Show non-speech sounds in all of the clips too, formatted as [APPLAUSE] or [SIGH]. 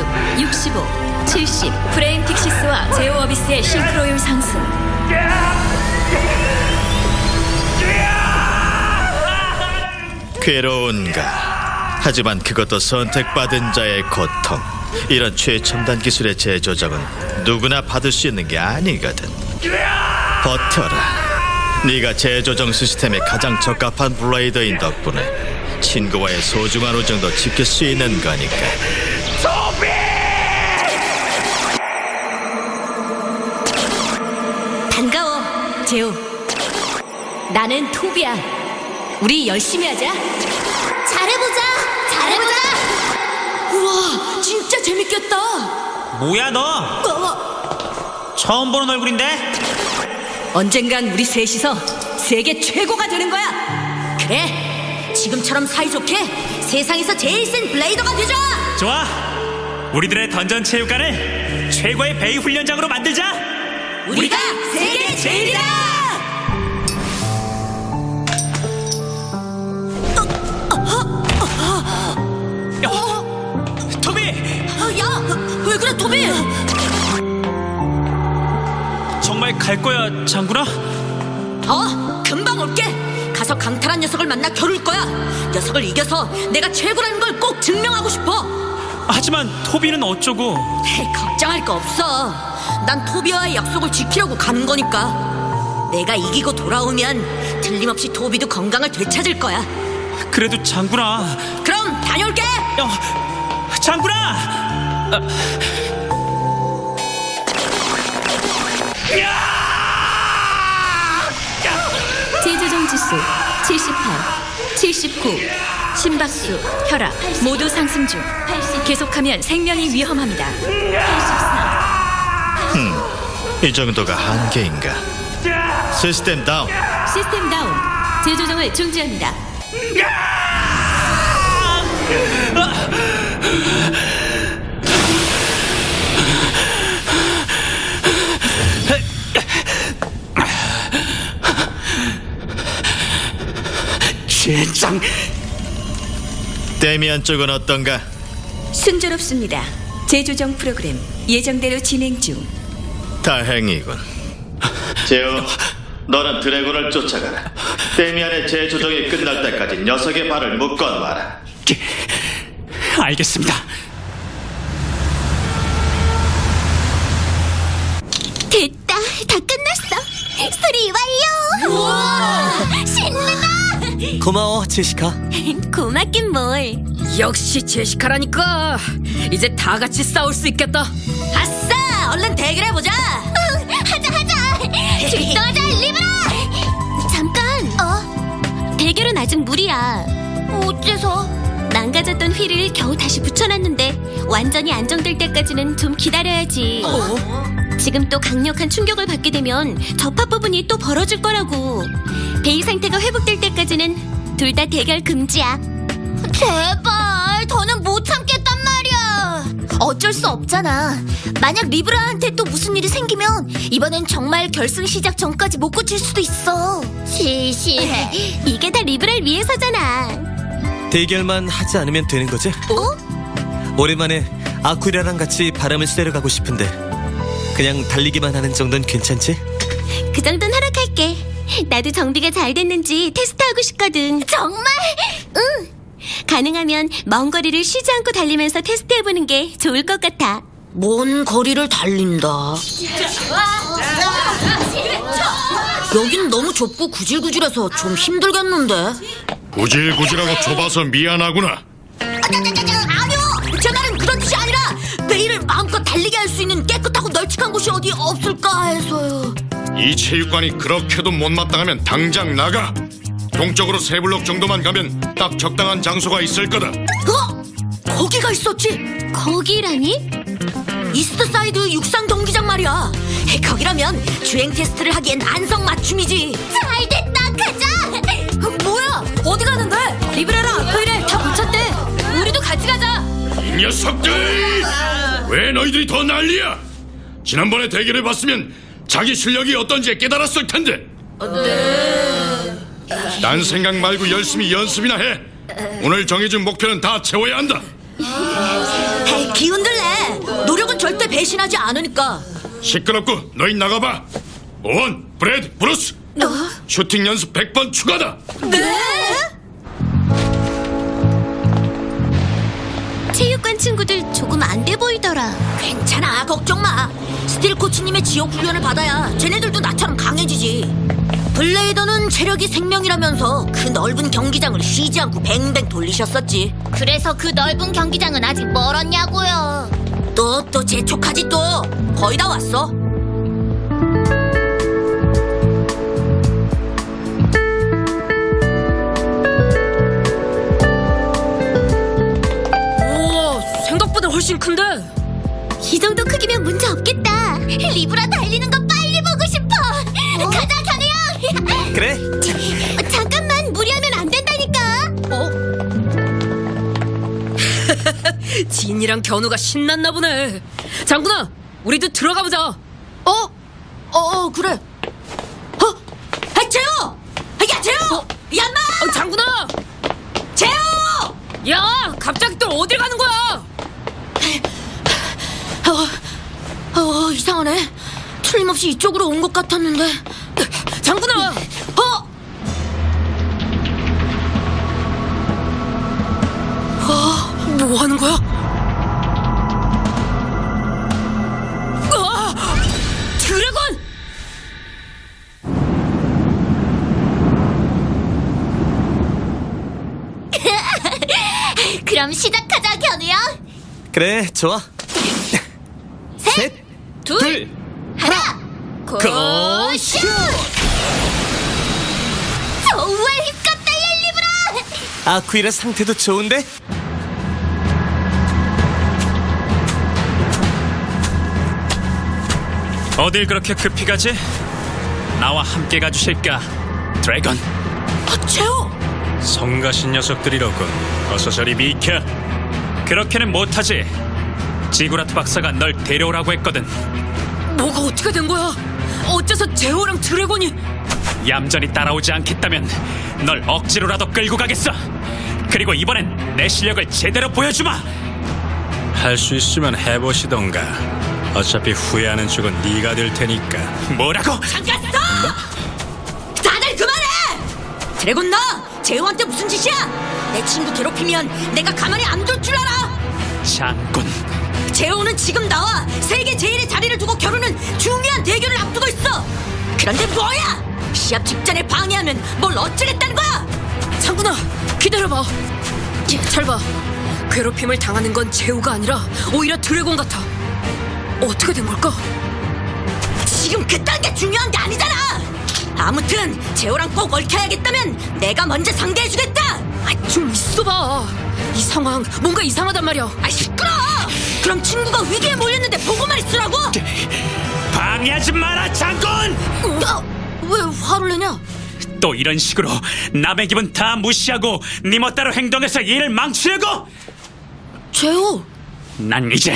지수 65, 70. 프레임 픽시스와 제오 어비스의 싱크로율 상승. 괴로운가. 하지만 그것도 선택받은 자의 고통. 이런 최첨단 기술의 재조정은 누구나 받을 수 있는 게 아니거든. 버텨라. 네가 재조정 시스템에 가장 적합한 블레이더인 덕분에 친구와의 소중한 우정도 지킬 수 있는 거니까. 제오. 나는 토비야. 우리 열심히 하자. 잘해보자! 잘해보자! 우와, 진짜 재밌겠다. 뭐야 너? 어, 처음 보는 얼굴인데? 언젠간 우리 셋이서 세계 최고가 되는 거야. 그래, 지금처럼 사이좋게 세상에서 제일 센 블레이더가 되자. 좋아. 우리들의 던전 체육관을 최고의 베이 훈련장으로 만들자. 우리가 세계 제일이다. 야, 토비, 야, 왜 그래, 토비? 정말 갈 거야, 장군아? 어, 금방 올게. 가서 강탈한 녀석을 만나 겨룰 거야. 녀석을 이겨서 내가 최고라는 걸 꼭 증명하고 싶어. 하지만 토비는 어쩌고? 헤이, 걱정할 거 없어. 난 토비와의 약속을 지키려고 가는 거니까. 내가 이기고 돌아오면 틀림없이 토비도 건강을 되찾을 거야. 그래도 장군아, 그럼 다녀올게. 야, 장군아! 재조정 지수 78, 79, 심박수, 혈압 모두 상승 중. 계속하면 생명이 위험합니다. 83, 이 정도가 한계인가. 시스템 다운. 시스템 다운. 재조정을 중지합니다. 젠장! 데미안 쪽은 어떤가? 순조롭습니다. 재조정 프로그램 예정대로 진행 중. 다행이군. 제오, 너는 드래곤을 쫓아가라. 데미안의 재조정이 끝날 때까지 녀석의 발을 묶어 놔라. 알겠습니다. 됐다! 다 끝났어! 수리 완료! 우와! 신난다! 고마워 제시카 고맙긴 뭘. 역시 제시카라니까. 이제 다 같이 싸울 수 있겠다. 아싸! 얼른 대결해 보자. 출동하자, 리브라! 잠깐! 어? 대결은 아직 무리야. 어째서? 망가졌던 휠을 겨우 다시 붙여놨는데 완전히 안정될 때까지는 좀 기다려야지. 지금 또 강력한 충격을 받게 되면 접합 부분이 또 벌어질 거라고. 베이 상태가 회복될 때까지는 둘 다 대결 금지야. 제발, 더는. 어쩔 수 없잖아. 만약 리브라한테 또 무슨 일이 생기면 이번엔 정말 결승 시작 전까지 못 고칠 수도 있어. 실실해. [LAUGHS] 이게 다 리브라를 위해서잖아. 대결만 하지 않으면 되는 거지? 어? 오랜만에 아쿠리아랑 같이 바람을 쐬러 가고 싶은데 그냥 달리기만 하는 정도는 괜찮지? 그 정도는 허락할게. 나도 정비가 잘 됐는지 테스트하고 싶거든. 정말? 응. 가능하면 먼 거리를 쉬지 않고 달리면서 테스트해보는 게 좋을 것 같아. 먼 거리를 달린다. 여긴 너무 좁고 구질구질해서 좀 힘들겠는데. 구질구질하고 좁아서 미안하구나. 아니요! 제 말은 그런 뜻이 아니라 베일을 마음껏 달리게 할 수 있는 깨끗하고 널찍한 곳이 어디 없을까 해서요. 이 체육관이 그렇게도 못마땅하면 당장 나가. 동쪽으로 세 블록 정도만 가면 딱 적당한 장소가 있을 거다. 어? 거기가 있었지? 거기라니? 이스트 사이드 육상 경기장 말이야. 헤, 거기라면 주행 테스트를 하기엔 안성 맞춤이지. 잘 됐다, 가자! 뭐야? 어디 가는데? 리브레랑 아쿠이를 다 붙였대. 우리도 같이 가자. 이 녀석들! 왜 너희들이 더 난리야? 지난번에 대결해 봤으면 자기 실력이 어떤지 깨달았을 텐데. 딴 생각 말고 열심히 연습이나 해. 오늘 정해진 목표는 다 채워야 한다. 에이, 기운들 내. 노력은 절대 배신하지 않으니까. 시끄럽고 너희 나가봐. 오원, 브래드, 브루스. 슈팅 연습 100번 추가다. 체육관 친구들 조금 안 돼 보이더라. 괜찮아, 걱정 마. 스틸 코치님의 지옥 훈련을 받아야 쟤네들도 나처럼 강해지지. 블레이더는 체력이 생명이라면서 그 넓은 경기장을 쉬지 않고 뱅뱅 돌리셨었지. 그래서 그 넓은 경기장은 아직 멀었냐고요. 또, 또 재촉하지 또. 거의 다 왔어. 우와, 생각보다 훨씬 큰데? 그래? 잠깐만 무리하면 안 된다니까. [LAUGHS] 진이랑 견우가 신났나 보네. 장군아, 우리도 들어가 보자. 어? 어, 어 그래. 어? 아, 재호! 야, 재호! 야, 인마! 어, 장군아! 재호! 야, 갑자기 또 어딜 가는 거야? 어, 어, 이상하네. 틀림없이 이쪽으로 온 것 같았는데. 그럼 시작하자, 견우야. 그래, 좋아. 셋, 둘, 하나, 고슛! 정말 힘껏 달려, 리브라. 아쿠이라 상태도 좋은데? 어딜 그렇게 급히 가지? 나와 함께 가주실까? 드래곤 아, 재호! 성가신 녀석들이로군 어서 저리 비켜 그렇게는 못하지 지구라트 박사가 널 데려오라고 했거든 뭐가 어떻게 된 거야? 어째서 제호랑 드래곤이 얌전히 따라오지 않겠다면 널 억지로라도 끌고 가겠어 그리고 이번엔 내 실력을 제대로 보여주마 할 수 있으면 해보시던가 어차피 후회하는 쪽은 네가 될 테니까 뭐라고? 잠깐 서! 다들 그만해! 드래곤 너! 재호한테 무슨 짓이야? 내 친구 괴롭히면 내가 가만히 안 둘 줄 알아! 장군 재호는 지금 나와 세계 제일의 자리를 두고 겨루는 중요한 대결을 앞두고 있어! 그런데 뭐야! 시합 직전에 방해하면 뭘 어쩌겠다는 거야! 장군아, 기다려봐. 잘 봐. 괴롭힘을 당하는 건 제호가 아니라 오히려 드래곤 같아. 어떻게 된 걸까? 지금 그딴 게 중요한 게 아니잖아! 아무튼 재호랑 꼭 얽혀야겠다면 내가 먼저 상대해주겠다! 아, 좀 있어봐. 이 상황 뭔가 이상하단 말이야. 아 시끄러! 그럼 친구가 위기에 몰렸는데 보고만 있으라고? 방해하지 마라 장군 야, 왜 화를 내냐? 또 이런 식으로 남의 기분 다 무시하고 네 멋대로 행동해서 일을 망치려고 재호 난 이제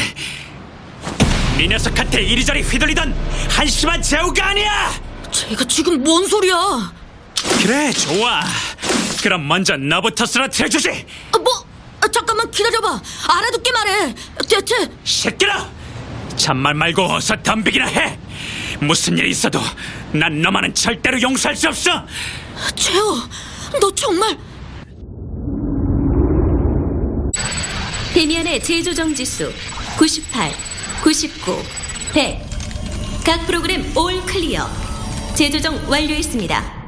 네 녀석한테 이리저리 휘둘리던 한심한 재우가 아니야 제가 지금 뭔 소리야? 그래 좋아 그럼 먼저 너부터 쓰러뜨려주지 아, 뭐? 아, 잠깐만 기다려봐. 알아듣게 말해. 대체 시끄러 잔말 말고 어서 덤비기나 해 무슨 일이 있어도 난 너만은 절대로 용서할 수 없어 재호, 너 정말 데미안의 재조정 지수 98, 99, 100. 각 프로그램 올 클리어. 재조정 완료했습니다.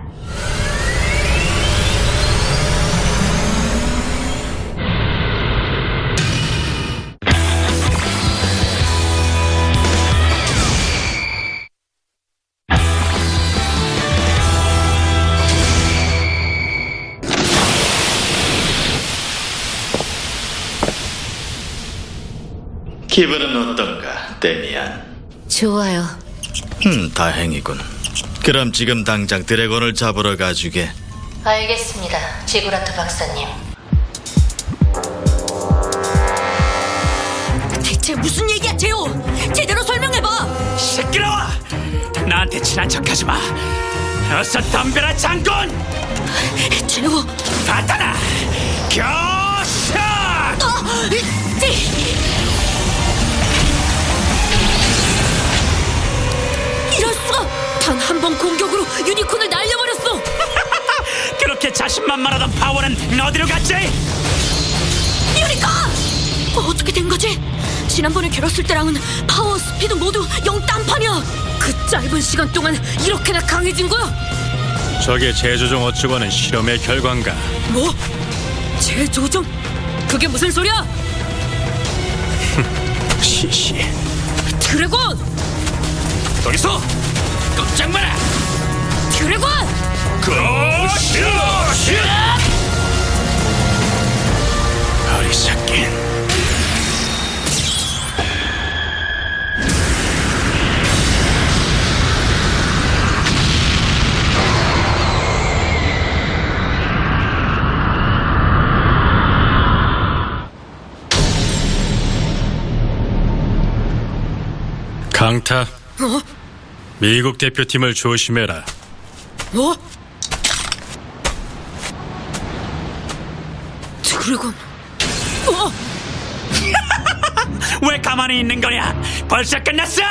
기분은 어떤가, 데미안? 좋아요. 음, 다행이군. 그럼 지금 당장 드래곤을 잡으러 가주게. 알겠습니다, 지구라트 박사님. 대체 무슨 얘기야, 재호? 제대로 설명해봐. 시끄러워 난 나한테 친한 척하지 마. 어서 덤벼라 장군. 제우, 받아라. 교샷. 어, 찌! 단 한 번 공격으로 유니콘을 날려버렸어. [LAUGHS] 그렇게 자신만만하던 파워는 어디로 갔지? 유니콘! 어, 어떻게 된 거지? 지난번에 겨뤘을 때랑은 파워, 스피드 모두 영 딴판이야. 그 짧은 시간 동안 이렇게나 강해진 거야? 저게 제조종 어쩌고는 실험의 결과인가? 뭐? 재조정? 그게 무슨 소리야? [LAUGHS] 시시. 드래곤! 도리소. 깜짝 마라. 드래곤! 교샷. 어리석긴. 강타. 어? 미국 대표팀을 조심해라. 뭐? 드래곤. 어? [LAUGHS] 왜 가만히 있는 거냐? 벌써 끝났어!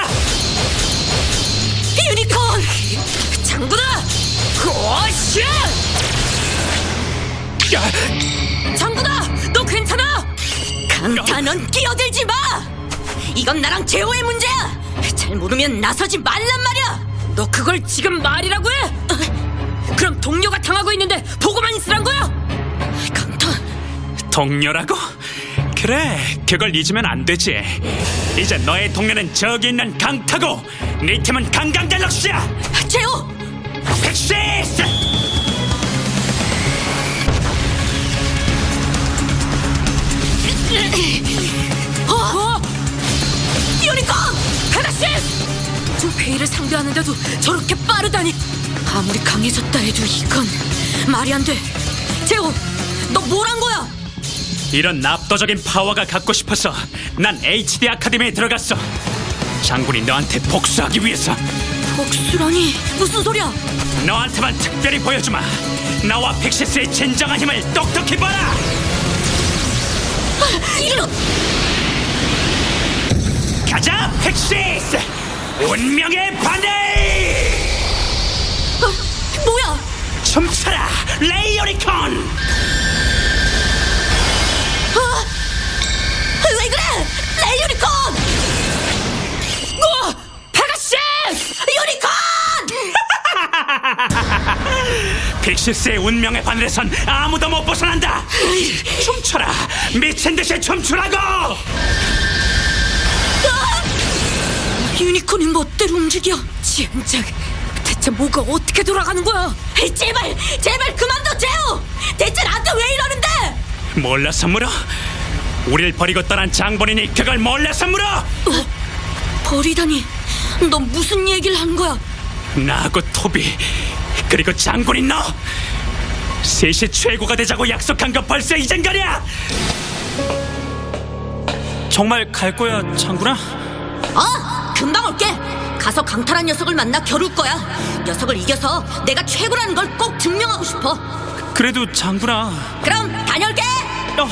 유니콘! 장군아! 고시! 장군아! 너 괜찮아? 강타, 넌 끼어들지 마! 이건 나랑 제호의 문제야! 잘 모르면 나서지 말란 말이야! 너 그걸 지금 말이라고 해? 그럼 동료가 당하고 있는데 보고만 있으란 거야? 강타, 동료라고? 그래, 그걸 잊으면 안 되지. 이제 너의 동료는 저기 있는 강타고, 네 팀은 강강갤럭시야! 제호! 픽시스! 페가시스! 두 페이를 상대하는데도 저렇게 빠르다니 아무리 강해졌다 해도 이건 말이 안 돼 제호, 너뭘 한 거야? 이런 압도적인 파워가 갖고 싶어서 난 HD 아카데미에 들어갔어. 장군이 너한테 복수하기 위해서 복수라니 무슨 소리야? 너한테만 특별히 보여주마. 나와 픽시스의 진정한 힘을 똑똑히 봐라. 이런 가자, 픽시스! 운명의 바늘! 어, 뭐야? 춤춰라, 레이오리콘! 어? 왜 그래? 레 유니콘! 어! 페가시스! 유니콘! 픽시스의 운명의 바늘에선 아무도 못 벗어난다. 춤춰라, 미친 듯이 춤추라고! 유니콘이 멋대로 움직여 진작 대체 뭐가 어떻게 돌아가는 거야 제발, 제발 그만둬 제호! 대체 나한테 왜 이러는데? 몰라서 물어? 우릴 버리고 떠난 장본인이 그걸 몰라서 물어? 버리다니, 너 무슨 얘기를 한 거야? 나하고 토비 그리고 장군인 너 셋이 최고가 되자고 약속한 거 벌써 이젠가냐? 정말 갈 거야 장군아? 어, 금방 올게. 가서 강탈한 녀석을 만나 겨룰 거야. 녀석을 이겨서 내가 최고라는 걸 꼭 증명하고 싶어. 그래도 장군아 그럼 다녀올게. 어,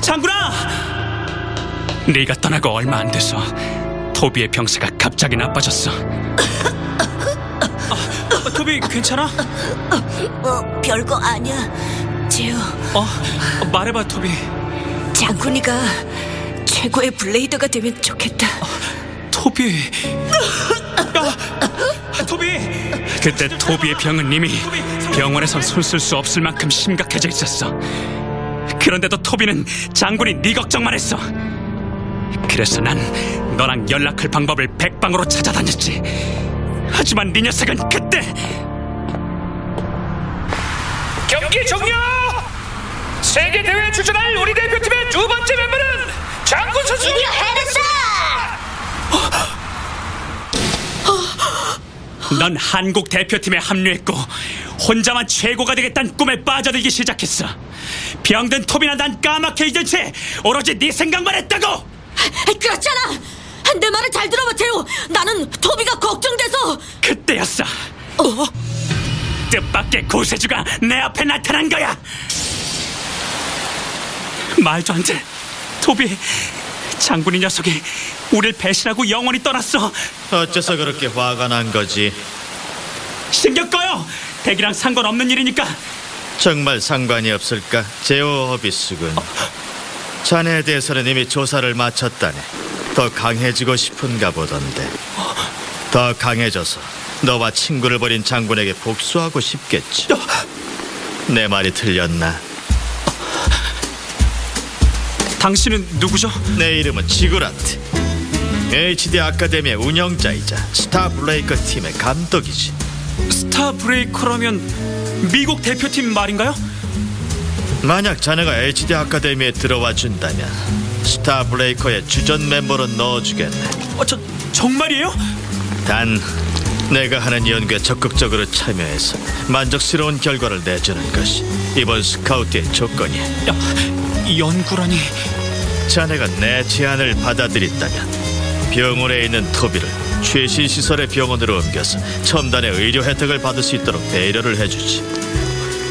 장군아 네가 떠나고 얼마 안 돼서 토비의 병세가 갑자기 나빠졌어 아, 토비 괜찮아? 어, 별거 아니야. 제호, 어, 말해봐 토비 장군이가 최고의 블레이더가 되면 좋겠다. 토비. 야, 토비. 그때 토비의 병은 이미 병원에선 손 쓸 수 없을 만큼 심각해져 있었어. 그런데도 토비는 장군이 네 걱정만 했어. 그래서 난 너랑 연락할 방법을 백방으로 찾아다녔지. 하지만 네 녀석은 그때 경기 종료! 세계 대회에 출전할 우리 대표팀의 두 번째 멤버는 장군 선수. 넌 한국 대표팀에 합류했고 혼자만 최고가 되겠다는 꿈에 빠져들기 시작했어 병든 토비나 난 까맣게 잊은 채 오로지 네 생각만 했다고 그렇잖아. 내 말을 잘 들어봐, 제우. 나는 토비가 걱정돼서. 그때였어. 뜻밖의 구세주가 내 앞에 나타난 거야. 말도 안 돼. 토비, 장군이 녀석이 우릴 배신하고 영원히 떠났어. 어째서 그렇게 화가 난 거지? 신경 꺼요. 댁이랑 상관없는 일이니까. 정말 상관이 없을까? 제오 허비스군. 자네에 대해서는 이미 조사를 마쳤다네. 더 강해지고 싶은가 보던데. 더 강해져서 너와 친구를 벌인 장군에게 복수하고 싶겠지. 내 말이 틀렸나? 당신은 누구죠? 내 이름은 지구라트. HD 아카데미의 운영자이자 스타 블레이커 팀의 감독이지. 스타 브레이커라면 미국 대표팀 말인가요? 만약 자네가 HD 아카데미에 들어와 준다면 스타 블레이커의 주전 멤버로 넣어주겠네. 어, 저 정말이에요? 단 내가 하는 연구에 적극적으로 참여해서 만족스러운 결과를 내주는 것이 이번 스카우트의 조건이야. 야, 연구라니. 자네가 내 제안을 받아들인다면 병원에 있는 토비를 최신 시설의 병원으로 옮겨서 첨단의 의료 혜택을 받을 수 있도록 배려를 해주지.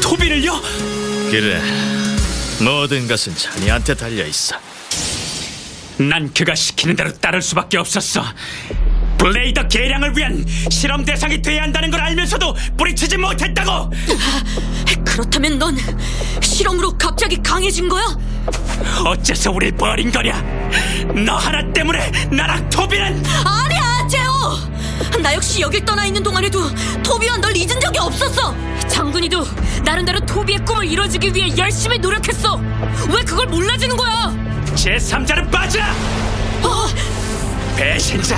토비를요? 그래, 모든 것은 자네한테 달려 있어. 난 그가 시키는 대로 따를 수밖에 없었어. 블레이더 개량을 위한 실험 대상이 돼야 한다는 걸 알면서도 뿌리치지 못했다고. 그렇다면 넌 실험으로 갑자기 강해진 거야? 어째서 우릴 버린 거냐? 너 하나 때문에 나랑 토비는 아니야, 제오! 나 역시 여길 떠나 있는 동안에도 토비와 널 잊은 적이 없었어! 장군이도 나름대로 토비의 꿈을 이뤄주기 위해 열심히 노력했어. 왜 그걸 몰라주는 거야? 제3자는 빠져! 어, 배신자!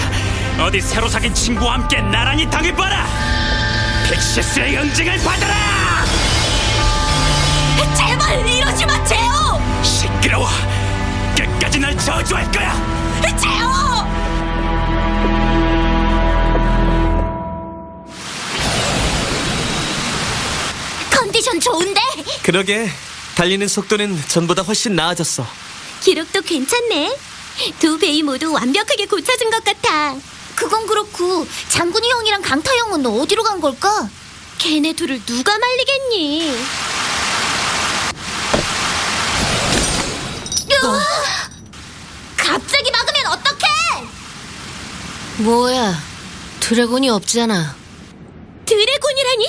어디 새로 사귄 친구와 함께 나란히 당해봐라! 픽시스의 응징을 받아라! 제발 이러지 마, 제오! 시끄러워! 끝까지 날 저주할 거야! 제오! 컨디션 좋은데? 그러게 달리는 속도는 전보다 훨씬 나아졌어. 기록도 괜찮네. 두 베이 모두 완벽하게 고쳐진 것 같아. 그건 그렇고 장군이 형이랑 강타 형은 어디로 간 걸까? 걔네 둘을 누가 말리겠니? 으아! 갑자기 막으면 어떡해? 뭐야? 드래곤이 없잖아. 드래곤이라니?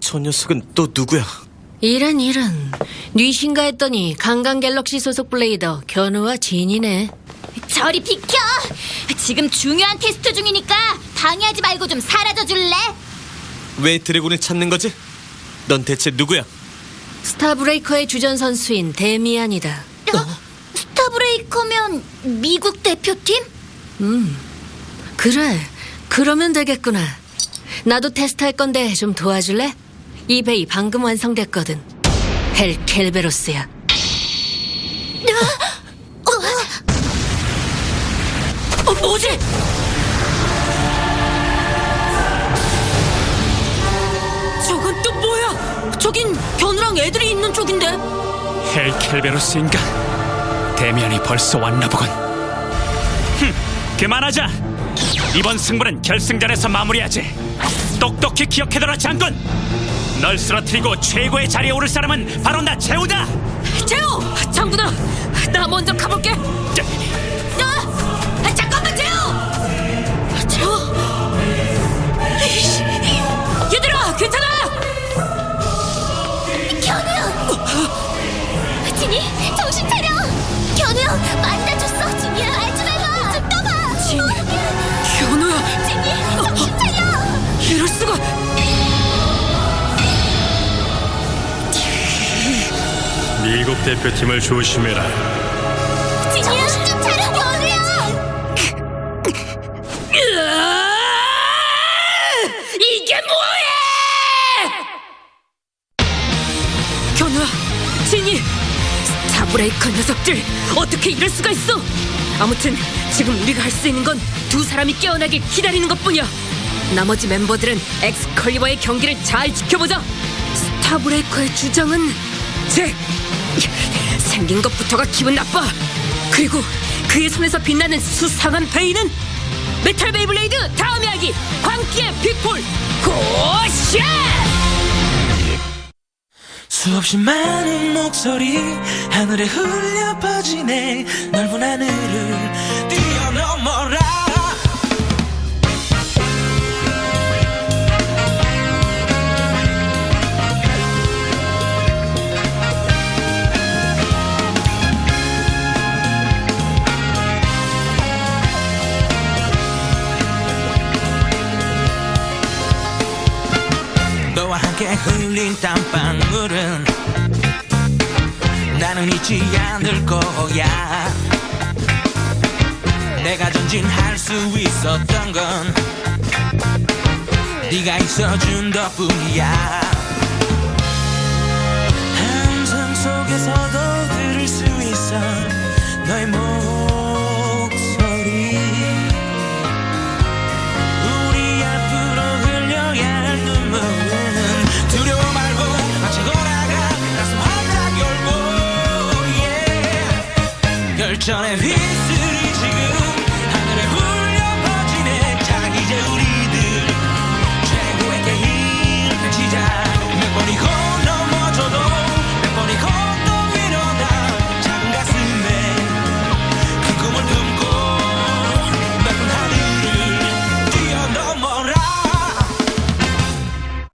저 녀석은 또 누구야? 이런 이런. 뉘신가 했더니 강강 갤럭시 소속 블레이더 견우와 진이네. 저리 비켜! 지금 중요한 테스트 중이니까 방해하지 말고 좀 사라져 줄래? 왜 드래곤을 찾는 거지? 넌 대체 누구야? 스타브레이커의 주전 선수인 데미안이다. 스타브레이커면 미국 대표팀? 그래, 그러면 되겠구나. 나도 테스트할 건데 좀 도와줄래? 이 베이 방금 완성됐거든. 헬 켈베로스야. 어, 뭐지? 저건 또 뭐야? 저긴 견우랑 애들이 있는 쪽인데. 헬 켈베로스인가? 데미안이 벌써 왔나 보군. 흠, 그만하자. 이번 승부는 결승전에서 마무리하지. 똑똑히 기억해둬라 장군. 널 쓰러뜨리고 최고의 자리에 오를 사람은 바로 나 제우다. 제오! 장군아, 나 먼저 가볼게. 자, 야! 미국 대표팀을 조심해라. 스타브레이커 녀석들 어떻게 이럴 수가 있어? 아무튼 지금 우리가 할 수 있는 건 두 사람이 깨어나길 기다리는 것뿐이야. 나머지 멤버들은 엑스컬리버의 경기를 잘 지켜보자. 스타브레이커의 주장은 제 생긴 것부터가 기분 나빠. 그리고 그의 손에서 빛나는 수상한 베이는 메탈 베이블레이드 다음 이야기 광기의 빅폴 고샷! 수없이 많은 목소리 하늘에 흘려 퍼지네 넓은 하늘을 뛰어넘어라 함께 흘린 땀방울은 나는 잊지 않을 거야. 내가 전진할 수 있었던 건 네가 있어준 덕분이야